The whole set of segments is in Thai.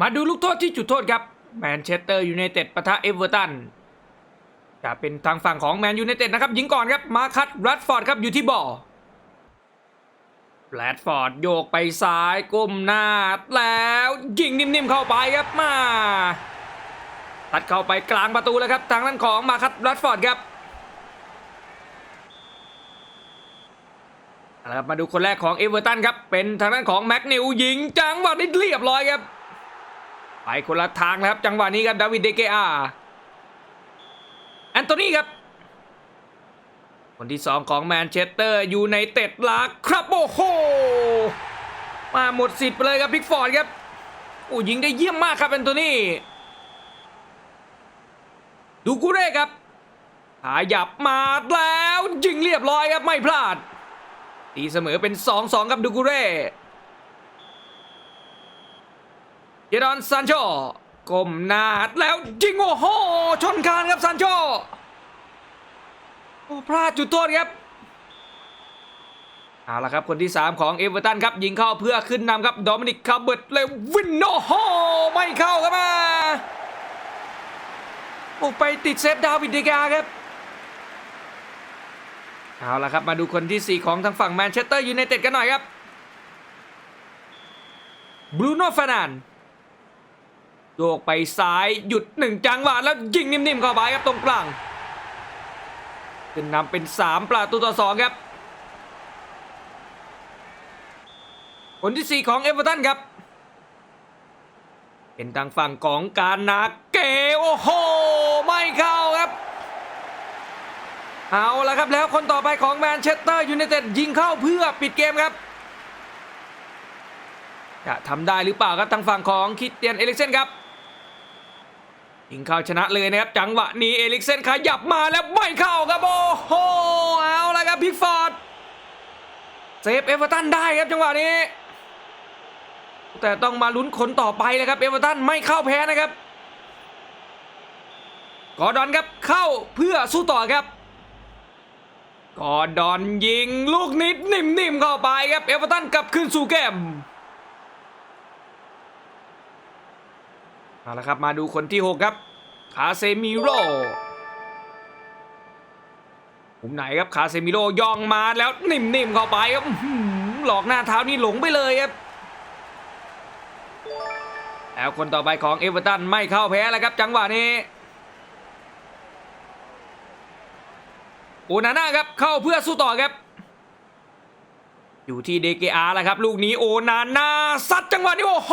มาดูลูกโทษที่จุดโทษครับแมนเชสเตอร์ยูไนเต็ดปะทะเอเวอร์ตันจะเป็นทางฝั่งของแมนยูไนเต็ดนะครับยิงก่อนครับมาคัตรัดฟอร์ดครับอยู่ที่บ่อแรดฟอร์ดโยกไปซ้ายก้มหน้าแล้วยิงนิ่มๆเข้าไปครับมาตัดเข้าไปกลางประตูแล้วครับทางด้านของมาคัตรัดฟอร์ดครับเอาละครับมาดูคนแรกของเอเวอร์ตันครับเป็นทางด้านของแม็กนิวยิงจังหวะนี้เรียบร้อยครับ ไปคนละทางแล้วครับจังหวะนี้ครับดาวิดเดเกอาแอนโทนีครับ คนที่สองของแมนเชสเตอร์อยูไนเต็ดลักครับโอ้โหมาหมดสิทธิ์ไปเลยครับพิกฟอร์ดครับโอ้ยิงได้เยี่ยมมากครับแอนโทนีดูกูเร่ครับขยับมาแล้วยิงเรียบร้อยครับไม่พลาดตีเสมอเป็น 2-2 ครับดูกูเร่ เจดอนซานโชก้มหน้าแล้วยิงโอ้โหชนคานครับซานโชโอ้พลาดจุดโทษครับเอาละครับคนที่ 3 ของเอเวอร์ตันครับยิงเข้าเพื่อขึ้นนำครับโดมินิกคาเบิร์ตเลยวินโนโฮไม่เข้าครับมาโอ้ไปติดเซฟดาวิดเดกาครับเอาละครับมาดูคนที่ 4 ของทางฝั่งแมนเชสเตอร์ยูไนเต็ดกันหน่อยครับบรูโน่ฟานาน โยกไปซ้ายหยุดหนึ่งจังหวะแล้วยิงนิ่มๆเข้าไปครับตรงกลางขึ้นนำเป็น 3 ประตูต่อ 2 ครับคนที่ 4 ของเอเวอร์ตันครับ เป็นทางฝั่งของการนาเกโอ้โห ไม่เข้าครับ เอาละครับแล้วคนต่อไปของแมนเชสเตอร์ยูไนเต็ดยิงเข้าเพื่อปิดเกมครับจะทำได้หรือเปล่าครับทางฝั่งของคริสเตียนเอลิกเซนครับ ยิงเข้าชนะเลยนะครับ จังหวะนี้เอลิกเซนขยับมาแล้วไม่เข้าครับโอ้โหเอาละครับพิกฟอร์ดเซฟเอเวอร์ตันได้ครับจังหวะนี้ แต่ต้องมาลุ้นคนต่อไปเลยครับเอเวอร์ตันไม่เข้าแพ้นะครับกอดอนครับเข้าเพื่อสู้ต่อครับกอดอนยิงลูกนิดนิ่มๆเข้าไปครับเอเวอร์ตันกลับขึ้นสู่เกม เอาละครับ มาดูคนที่ 6 ครับคาเซมิโร่มุมไหนครับคาเซมิโร่ย่องมาแล้วนิ่มๆเข้าไปครับอื้อหือหลอกหน้าเท้านี่หลงไปเลยครับแล้วคนต่อไปของเอเวอร์ตันไม่เข้าแพ้แล้วครับ จังหวะนี้โอนาน่าครับเข้าเพื่อสู้ต่อครับ อยู่ที่เดเกอาแล้วครับ ลูกนี้โอนาน่าซัดจังหวะนี้โอ้โห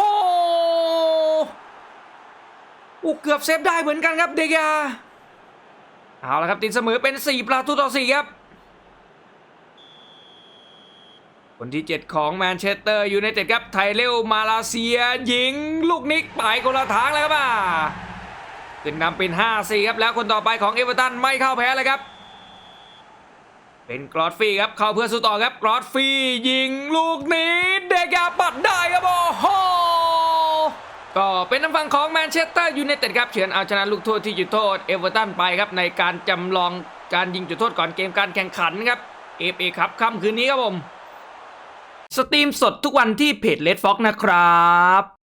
โอ้เกือบเซฟได้เหมือนกันครับเดเกอาเอาละครับตีเสมอเป็น 4 ประตูต่อ 4 ครับ คนที่ 7 ของแมนเชสเตอร์อยูไนเต็ดครับไทเรลมาลาเซียยิง ลูกนิกไปคนละทางแล้วครับอะขึ้นนำเป็น 5-4 ครับ แล้วคนต่อไปของเอเวอร์ตันไม่เข้าแพ้เลยครับ เป็นกรอดฟรีครับ เข้าเพื่อสู้ต่อครับกรอดฟรียิงลูกนี้เดกาปัดได้ครับโอ้โห ก็เป็นน้ำฟังของแมนเชสเตอร์ยูไนเต็ดครับเฉือนเอาชนะลูกโทษที่จุดโทษเอเวอร์ตันไปครับในการจำลองการยิงจุดโทษก่อนเกมการแข่งขันครับเอฟเอครับค่ำคืนนี้ครับผม สตรีมสดทุกวันที่เพจเลดฟ็อกนะครับ